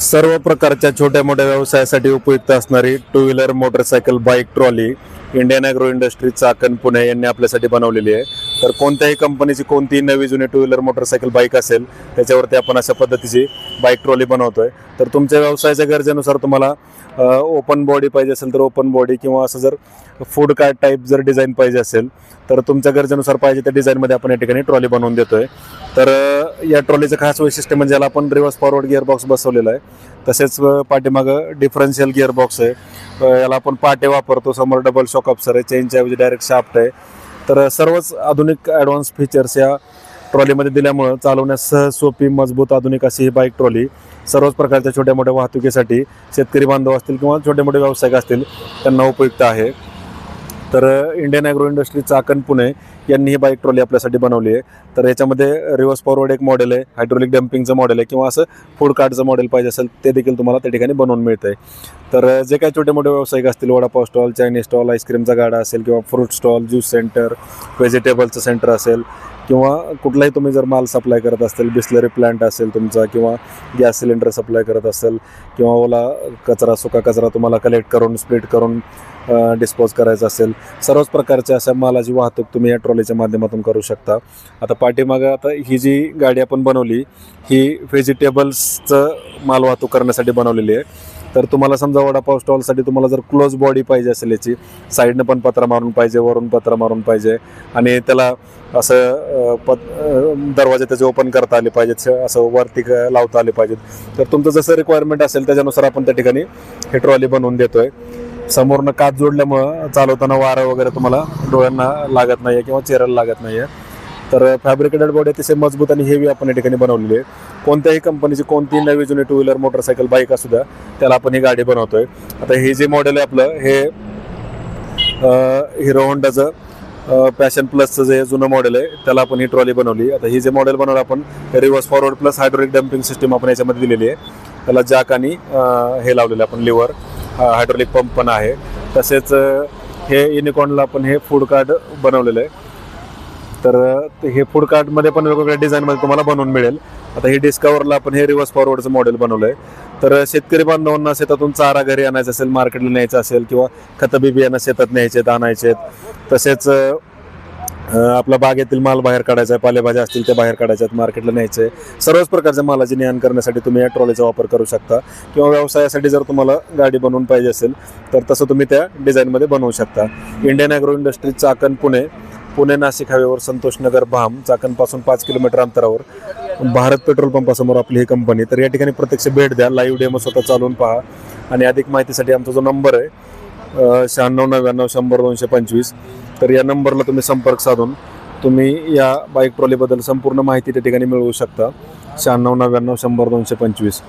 सर्व प्रकारच्या छोट्या मोठ्या व्यवसायासाठी उपयुक्त असणारी two wheeler motorcycle bike trolley Indian agro industry Chakan Pune यांनी आपल्यासाठी बनवलेली आहे. तर कोणत्याही कंपनीची कोणतीही नवी जुनी टू व्हीलर मोटरसायकल बाईक असेल त्याच्यावरती आपण अशा पद्धतीची बाईक ट्रॉली बनवतोय. तर तुमच्या व्यवसायाच्या गरजेनुसार तुम्हाला ओपन बॉडी पाहिजे असेल तर ओपन बॉडी किंवा असं जर फूड कार्ट टाईप जर डिझाईन पाहिजे असेल तर तुमच्या गरजेनुसार पाहिजे त्या डिझाईनमध्ये आपण या ठिकाणी ट्रॉली बनवून देतोय. तर या ट्रॉलीचं खास वैशिष्ट्य म्हणजे याला आपण रिव्हर्स फॉरवर्ड गिअर बॉक्स बसवलेला आहे. तसेच पाठीमागं डिफरन्शियल गिअर बॉक्स आहे याला आपण पाटे वापरतो समोर डबल शॉक ऑप्सर आहे चेनच्या ऐवजी डायरेक्ट शाफ्ट आहे. तर सर्वच आधुनिक ॲडव्हान्स फीचर्स या ट्रॉलीमध्ये दिल्यामुळं चालवण्यास सहज सोपी मजबूत आधुनिक अशी ही बाईक ट्रॉली सर्वच प्रकारच्या छोट्या मोठ्या वाहतुकीसाठी शेतकरी बांधव असतील किंवा छोटे मोठे व्यावसायिक असतील त्यांना उपयुक्त आहे. तर Indian agro industry Chakan Pune यांनी ही बाईक ट्रॉली आपल्यासाठी बनवली आहे. तर याच्यामध्ये रिव्हर्स फॉरवर्ड एक मॉडेल आहे हायड्रोलिक डम्पिंगचं मॉडेल आहे किंवा असं फूड कार्डचं मॉडेल पाहिजे असेल ते देखील तुम्हाला त्या ठिकाणी बनवून मिळतं आहे तर जे काही छोटे मोठे व्यावसायिक असतील वडापाव स्टॉल चायनीज स्टॉल आईस्क्रीमचा गाडा असेल किंवा फ्रूट स्टॉल ज्यूस सेंटर व्हेजिटेबलचं सेंटर असेल किंवा कुठलाही तुम्ही जर माल सप्लाय करत असेल बिस्लरी प्लांट असेल तुमचा किंवा गॅस सिलेंडर सप्लाय करत असेल किंवा ओला कचरा सुका कचरा तुम्हाला कलेक्ट करून स्प्लिट करून डिस्पोज करायचं असेल सर्वच प्रकारच्या अशा मालाची वाहतूक तुम्ही या ट्रॉलीच्या माध्यमातून करू शकता. आता पाठीमागं आता ही जी गाडी आपण बनवली ही व्हेजिटेबल्सचं माल वाहतूक करण्यासाठी बनवलेली आहे. तर तुम्हाला समजा वडापाव स्टॉलसाठी तुम्हाला जर क्लोज बॉडी पाहिजे असेल याची साईडनं पण पत्रा मारून पाहिजे वरून पत्रा मारून पाहिजे आणि त्याला असं पत दरवाजे त्याचे ओपन करता आले पाहिजेत असं वरती क- लावता आले पाहिजेत. तर तुमचं जसं रिक्वायरमेंट असेल त्याच्यानुसार आपण त्या ठिकाणी हे ट्रॉली बनवून देतोय. समोरनं काच जोडल्यामुळं चालवताना वारं वगैरे तुम्हाला डोळ्यांना लागत नाही किंवा चेहऱ्याला लागत नाही तर फॅब्रिकेटेड बॉडी अतिशय मजबूत आणि हेवी आपण या ठिकाणी बनवलेली आहे. कोणत्याही कंपनीची कोणतीही नवी जुनी टू व्हीलर मोटरसायकल बाईक असू द्या त्याला आपण ही गाडी बनवतोय. आता हे जे मॉडेल आहे आपलं हे हिरो होंडाचं पॅशन प्लसचं जे जुनं मॉडेल आहे त्याला आपण ही ट्रॉली बनवली. आता ही जे मॉडेल बनवलं आपण reverse forward plus hydraulic dumping system आपण याच्यामध्ये दिलेली आहे. त्याला जॅक आणि हे लावलेलं आहे आपण लिव्हर हायड्रोलिक पंप पण आहे. तसेच हे युनिकॉर्नला आपण हे फूड कार्ड बनवलेलं आहे. तर ते हे फूड कार्टमध्ये पण वेगवेगळ्या डिझाईनमध्ये तुम्हाला बनवून मिळेल. आता हे डिस्कवरला आपण हे रिव्हर्स फॉरवर्डचं मॉडेल बनवलं आहे तर शेतकरी बांधवांना शेतातून चारा घरी आणायचा असेल मार्केटला न्यायचं असेल किंवा खतं बी बियाणं शेतात न्यायचे आहेत आणायचे आहेत तसेच आपला बागेतील माल बाहेर काढायचा आहे पालेभाज्या असतील त्या बाहेर काढायच्या आहेत मार्केटला न्यायचे आहे. सर्वच प्रकारच्या मालाची नेहाण करण्यासाठी तुम्ही या ट्रॉलीचा वापर करू शकता. किंवा व्यवसायासाठी जर तुम्हाला गाडी बनवून पाहिजे असेल तर तसं तुम्ही त्या डिझाईनमध्ये बनवू शकता. Indian agro industry Chakan Pune Pune Nashik हायवेवर संतोषनगर भाम चाकणपासून पाच किलोमीटर अंतरावर. भारत पेट्रोल पंपासमोर आपली ही कंपनी तर या ठिकाणी प्रत्यक्ष भेट द्या लाईव्ह डेमो स्वतः चालवून पहा. आणि अधिक माहितीसाठी आमचा जो नंबर आहे शहाण्णव नव्याण्णव शंभर दोनशे पंचवीस. तर या नंबरला तुम्ही संपर्क साधून तुम्ही या बाईक ट्रॉलीबद्दल संपूर्ण माहिती त्या ठिकाणी मिळवू शकता. शहाण्णव नव्याण्णव शंभर दोनशे पंचवीस.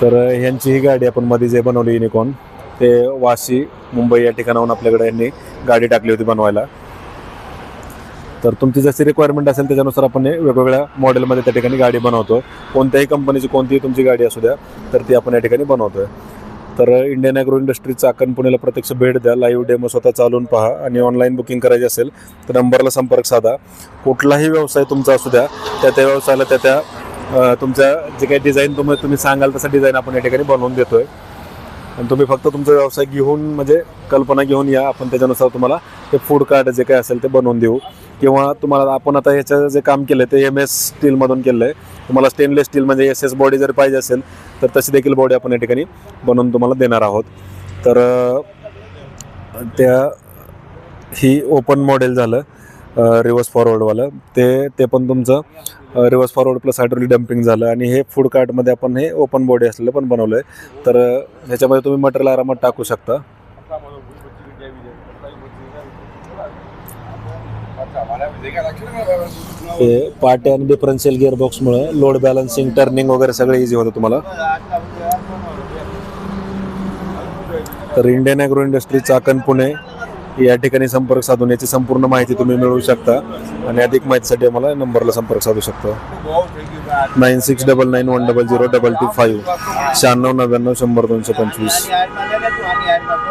तर ह्यांची ही गाडी आपण मध्ये जे बनवली युनिकॉन ते वाशी मुंबई या ठिकाणाहून आपल्याकडे यांनी गाडी टाकली होती बनवायला. तर तुमची जशी रिक्वायरमेंट असेल त्याच्यानुसार आपण वेगवेगळ्या मॉडेलमध्ये त्या ठिकाणी गाडी बनवतो कोणत्याही कंपनीची कोणतीही तुमची गाडी असू द्या तर ती आपण या ठिकाणी बनवतोय. तर इंडियन ॲग्रो इंडस्ट्रीचा चाकण पुण्याला प्रत्यक्ष भेट द्या. लाईव्ह डेमो स्वतः चालवून पहा आणि ऑनलाईन बुकिंग करायची असेल तर नंबरला संपर्क साधा. कुठलाही व्यवसाय तुमचा असू द्या त्या त्या व्यवसायाला त्या त्या तुमच्या जे काही डिझाईन तुम्ही तुम्ही सांगाल तसं डिझाईन आपण या ठिकाणी बनवून देतो आहे आणि तुम्ही फक्त तुमचा व्यवसाय घेऊन म्हणजे कल्पना घेऊन या. आपण त्याच्यानुसार तुम्हाला ते फूड कार्ड जे काही असेल ते बनवून देऊ. किंवा तुम्हाला आपण आता ह्याचं जे काम केलं ते एम एस स्टीलमधून केलं आहे तुम्हाला स्टेनलेस स्टील म्हणजे एस एस बॉडी जर पाहिजे असेल तर तशी देखील बॉडी आपण या ठिकाणी बनवून तुम्हाला देणार आहोत. तर त्या ही ओपन मॉडेल झालं रिव्हर्स फॉरवर्डवालं ते ते पण तुमचं reverse forward plus hydraulic dumping झालं आणि हे फूड कार्टमध्ये आपण हे ओपन बॉडी असलेलं पण बनवलं आहे तर ह्याच्यामध्ये तुम्ही मटेरियल आरामात टाकू शकता. हे पाटे आणि डिफरन्शियल गिअरबॉक्समुळे लोड बॅलन्सिंग टर्निंग वगैरे सगळं इझी होतं तुम्हाला. तर Indian agro industry Chakan Pune या ठिकाणी संपर्क साधून याची संपूर्ण माहिती तुम्ही मिळवू शकता. आणि अधिक माहितीसाठी आम्हाला नंबरला संपर्क साधू शकता. Nine six double nine one double zero double two five शहाण्णव नव्याण्णव शंभर दोनशे पंचवीस.